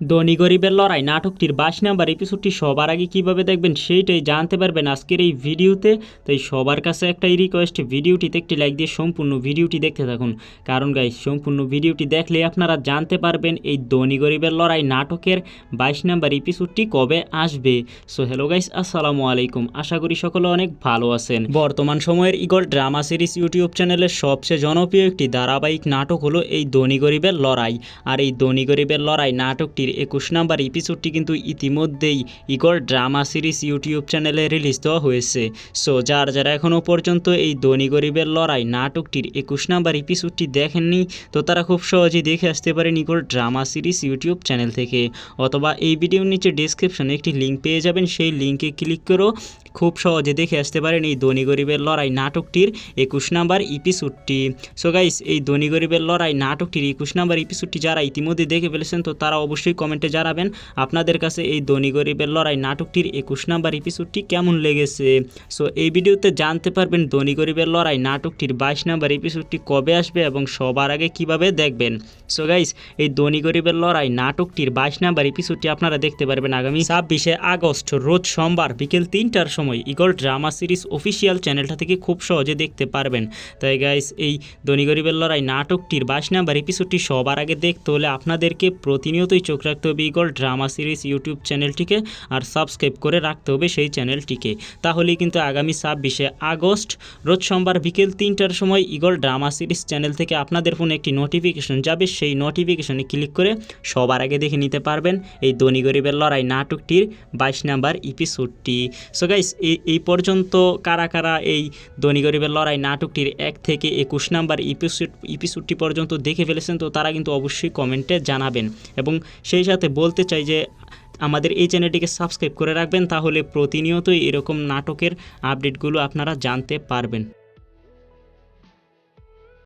ধনী গরিবের লড়াই নাটকটির বাইশ নাম্বার এপিসোডটি সবার আগে কীভাবে দেখবেন সেইটাই জানতে পারবেন আজকের এই ভিডিওতে। তাই সবার কাছে একটাই রিকোয়েস্ট ভিডিওটিতে একটি লাইক দিয়ে সম্পূর্ণ ভিডিওটি দেখতে থাকুন। কারণ গাইস সম্পূর্ণ ভিডিওটি দেখলে আপনারা জানতে পারবেন এই ধনী গরিবের লড়াই নাটকের বাইশ নাম্বার এপিসোডটি কবে আসবে। সো হ্যালো গাইস আসসালামু আলাইকুম। আশা করি সকলে অনেক ভালো আছেন। বর্তমান সময়ের ইগল ড্রামা সিরিজ ইউটিউব চ্যানেলের সবচেয়ে জনপ্রিয় একটি ধারাবাহিক নাটক হলো এই ধনী গরিবের লড়াই। আর এই ধনী গরিবের লড়াই নাটকটির একুশ নাম্বার এপিসোডটি কিন্তু ইতিমধ্যেই ইগল ড্রামা সিরিজ ইউটিউব চ্যানেলে রিলিজ দেওয়া হয়েছে। সো যার যারা এখনও পর্যন্ত এই ধনী গরিবের লড়াই নাটকটির একুশ নাম্বার এপিসোডটি দেখেননি, তো তারা খুব সহজেই দেখে আসতে পারেন Eagle drama series YouTube channel থেকে। অথবা এই ভিডিওর নিচে ডিসক্রিপশনে একটি লিঙ্ক পেয়ে যাবেন, সেই লিঙ্কে ক্লিক করেও খুব সহজে দেখে আসতে পারেন এই ধনী গরিবের লড়াই নাটকটির একুশ নাম্বার এপিসোডটি সো গাইস এই ধনী গরিবের লড়াই নাটকটির একুশ নাম্বার এপিসোডটি যারা ইতিমধ্যে দেখে ফেলেছেন, তো তারা অবশ্যই কমেন্টে জানাবেন, আপনাদের কাছে এই ধনী গরিবের লড়াই নাটকটির একুশ নাম্বার এপিসোডটি কেমন লেগেছে? সো এই ভিডিওতে জানতে পারবেন ধনী গরিবের লড়াই নাটকটির বাইশ নাম্বার এপিসোডটি কবে আসবে এবং সবার আগে কীভাবে দেখবেন। সো গাইস এই ধনী গরিবের লড়াই নাটকটির বাইশ নাম্বার এপিসোডটি আপনারা দেখতে পারবেন আগামী ছাব্বিশে আগস্ট, রোজ সোমবার বিকেল তিনটার সময় ইগল ড্রামা সিরিজ অফিসিয়াল চ্যানেলটা থেকে খুব সহজে দেখতে পারবেন। তাই গাইস এই ধনী গরিবের লড়াই নাটকটির বাইশ নাম্বার এপিসোডটি সবার আগে দেখতে হলে আপনাদেরকে প্রতিনিয়তই চোখ রাখতে হবে ইগল ড্রামা সিরিজ ইউটিউব চ্যানেলটিকে আর সাবস্ক্রাইব করে রাখতে হবে সেই চ্যানেলটিকে। তাহলেই কিন্তু আগামী ছাব্বিশে আগস্ট, রোজ সোমবার বিকেল তিনটার সময় ইগল ড্রামা সিরিজ চ্যানেল থেকে আপনাদের ফোনে একটি নোটিফিকেশন যাবে। সেই নোটিফিকেশনে ক্লিক করে সবার আগে দেখে নিতে পারবেন এই ধনী গরিবের লড়াই নাটকটির বাইশ নাম্বার এপিসোডটি সো গাইস এই পর্যন্ত কারা কারা এই ধনী গরিবের লড়াই নাটকটির এক থেকে একুশ নাম্বার এপিসোড এপিসোডটি পর্যন্ত দেখে ফেলেছেন তো তারা কিন্তু অবশ্যই কমেন্টে জানাবেন। এবং সেই সাথে বলতে চাই যে আমাদের এই চ্যানেলটিকে সাবস্ক্রাইব করে রাখবেন, তাহলে প্রতিনিয়তই এরকম নাটকের আপডেটগুলো আপনারা জানতে পারবেন।